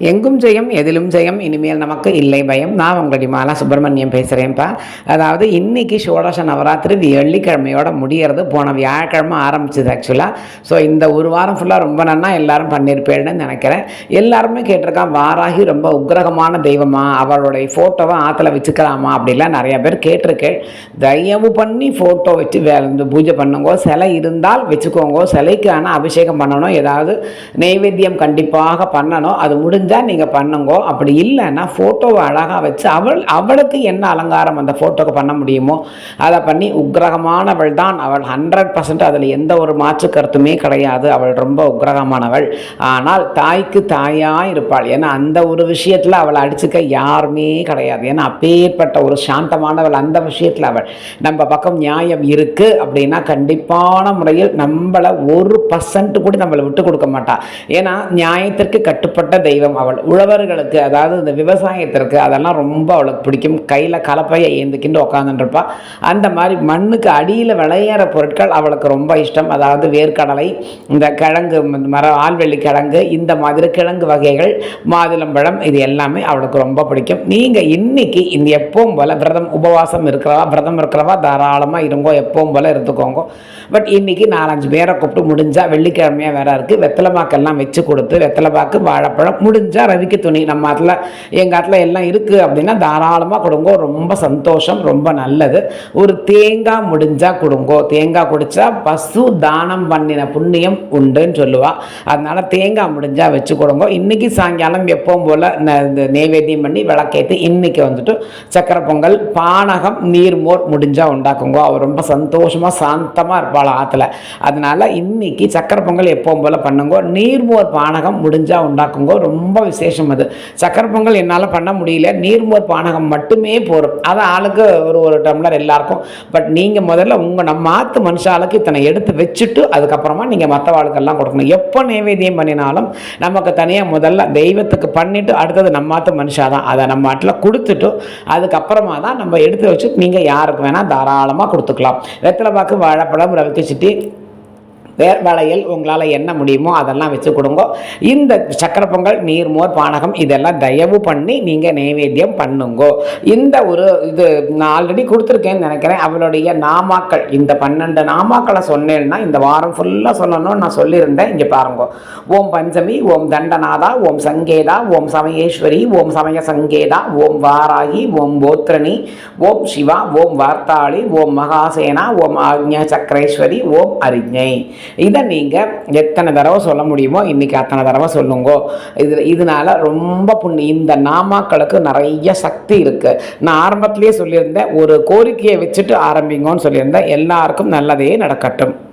எங்கும் ஜெயம் எதிலும் ஜெயம் இனிமேல் நமக்கு இல்லை பயம். நான் உங்களுடைய மாலா சுப்பிரமணியம் பேசுகிறேன்ப்பா அதாவது இன்றைக்கி ஷோடச நவராத்திரி இது வெள்ளிக்கிழமையோட முடியறது. போன வியாழக்கிழமை ஆரம்பிச்சது ஆக்சுவலாக ஸோ இந்த ஒரு வாரம் ஃபுல்லாக ரொம்ப நன்னா எல்லாரும் பண்ணியிருப்பேன்னு நினைக்கிறேன். எல்லாருமே கேட்டிருக்கான் வாராகி ரொம்ப உக்ரகமான தெய்வமா? அவளுடைய ஃபோட்டோவை ஆற்றுல வச்சுக்கலாமா? அப்படிலாம் நிறைய பேர் கேட்டிருக்கேன். தயவு பண்ணி ஃபோட்டோ வச்சு வே இந்த பூஜை பண்ணுங்கோ. சிலை இருந்தால் வச்சுக்கோங்க. சிலைக்கான அபிஷேகம் பண்ணணும். ஏதாவது நெய்வேத்தியம் கண்டிப்பாக பண்ணணும். அது முடிஞ்சு முடிஞ்சால் நீங்கள் பண்ணுங்கோ. அப்படி இல்லைன்னா ஃபோட்டோவை அழகாக வச்சு அவள் அவளுக்கு என்ன அலங்காரம் அந்த ஃபோட்டோக்கு பண்ண முடியுமோ? அதை பண்ணி உக்கிரகமானவள் தான். அவள் ஹண்ட்ரட் பர்சன்ட் அதில் எந்த ஒரு மாற்று கருத்துமே கிடையாது. அவள் ரொம்ப உக்கிரகமானவள் ஆனால் தாய்க்கு தாயாக இருப்பாள். ஏன்னா அந்த ஒரு விஷயத்தில் அவளை அடிச்சுக்க யாருமே கிடையாது. ஏன்னா அப்பேற்பட்ட ஒரு சாந்தமானவள் அந்த விஷயத்தில் அவள். நம்ம பக்கம் நியாயம் இருக்குது அப்படின்னா கண்டிப்பான முறையில் நம்மளை ஒரு பர்சன்ட் கூட நம்மளை விட்டு கொடுக்க மாட்டா. ஏன்னா நியாயத்திற்கு கட்டுப்பட்ட தெய்வம். அவள் உழவர்களுக்கு அதாவது இந்த விவசாயத்திற்கு அதெல்லாம் ரொம்ப அவளுக்கு பிடிக்கும். கையில் கலப்பையை ஏந்திக்கிட்டு உட்காந்துருப்பா அந்த மாதிரி மண்ணுக்கு அடியில் விளையிற பொருட்கள் அவளுக்கு ரொம்ப இஷ்டம். அதாவது வேர்க்கடலை இந்த கிழங்கு இந்த மர ஆல்வெள்ளி கிழங்கு இந்த மாதிரி கிழங்கு வகைகள் மாதுளம்பழம் இது எல்லாமே அவளுக்கு ரொம்ப பிடிக்கும். நீங்கள் இன்னைக்கு இந்த எப்பவும் போல் விரதம் உபவாசம் இருக்கிறவா விரதம் இருக்கிறவா தாராளமாக இருங்கோ எப்பவும் போல் இருந்துக்கோங்க. பட் இன்னைக்கு நாலஞ்சு பேரை கூப்பிட்டு முடிஞ்சால் வெள்ளிக்கிழமையாக வேற இருக்குது வெத்தலைமாக்கெல்லாம் வச்சு கொடுத்து வெத்தலை பாக்கு வாழைப்பழம் முடிஞ்சால் ரவிக்கு துணி. நம்ம அதில் எங்கள் அதில் எல்லாம் இருக்குது அப்படின்னா தாராளமாக கொடுங்கோ. ரொம்ப சந்தோஷம் ரொம்ப நல்லது. ஒரு தேங்காய் முடிஞ்சால் கொடுங்கோ. தேங்காய் குடித்தா பசு தானம் பண்ணின புண்ணியம் உண்டுன்னு சொல்லுவா. அதனால தேங்காய் முடிஞ்சால் வச்சு கொடுங்க. இன்றைக்கி சாயங்காலம் எப்பவும் போல் இந்த நெய்வேத்தியம் பண்ணி விளக்கேற்றி இன்னைக்கு வந்துட்டு சக்கரை பொங்கல் பானகம் நீர்மோர் முடிஞ்சால் உண்டாக்குங்கோ. அவர் ரொம்ப சந்தோஷமாக சாந்தமாக இருப்பாள் ஆற்றுல அதனால் இன்றைக்கி சக்கரை பொங்கல் எப்பவும் போல் பண்ணுங்கோ. நீர்மோர் பானகம் முடிஞ்சால் உண்டாக்குங்கோ. ரொம்ப விசேஷம் அது. சக்கரை பொங்கல் என்னால் பண்ண முடியல. நீர்மோர் பானகம் மட்டுமே போதும். அதான் ஆளுக்கு ஒரு ஒரு டம்ளர் எல்லாருக்கும். பட் நீங்கள் முதல்ல உங்கள் நம்ம ஆற்று மனுஷாளுக்கு இத்தனை எடுத்து வச்சுட்டு அதுக்கப்புறமா நீங்கள் மற்ற வாழ்க்கெல்லாம் கொடுக்கணும். எப்போ நைவேத்தியம் பண்ணினாலும் நமக்கு தனியாக முதல்ல தெய்வத்துக்கு பண்ணிவிட்டு அடுத்தது நம்ம ஆற்று மனுஷா தான் அதை நம்ம ஆட்டில் கொடுத்துட்டு அதுக்கப்புறமா தான் நம்ம எடுத்து வச்சு நீங்கள் யாருக்கு வேணால் தாராளமாக கொடுத்துக்கலாம். வெத்தலை பாக்கு வாழைப்பழம் ரவிக்கு சிட்டி வேர் வளையல் உங்களால் என்ன முடியுமோ அதெல்லாம் வச்சு கொடுங்க. இந்த சக்கர பொங்கல் நீர்மோர் பானகம் இதெல்லாம் தயவு பண்ணி நீங்கள் நைவேத்தியம் பண்ணுங்கோ. இந்த ஒரு இது நான் ஆல்ரெடி கொடுத்துருக்கேன்னு நினைக்கிறேன். அவளுடைய நாமாக்கள் இந்த பன்னெண்டு நாமாக்களை சொன்னேன்னா இந்த வாரம் ஃபுல்லாக சொல்லணும்னு நான் சொல்லியிருந்தேன். இங்கே பாருங்க. ஓம் பஞ்சமி ஓம் தண்டநாதா ஓம் சங்கேதா ஓம் சமயேஸ்வரி ஓம் சமய சங்கேதா ஓம் வாராகி ஓம் போத்ரணி ஓம் சிவா ஓம் வார்த்தாளி ஓம் மகாசேனா ஓம் ஆக்ஞா சக்கரேஸ்வரி ஓம் அரிஞை இதை நீங்கள் எத்தனை தடவை சொல்ல முடியுமோ இன்றைக்கி அத்தனை தடவை சொல்லுங்கோ. இது இதனால ரொம்ப புண்ணி. இந்த நாமாக்களுக்கு நிறைய சக்தி இருக்குது நான் ஆரம்பத்திலேயே சொல்லியிருந்தேன் ஒரு கோரிக்கையை வச்சுட்டு ஆரம்பிங்கன்னு சொல்லியிருந்தேன். எல்லாருக்கும் நல்லதே நடக்கட்டும்.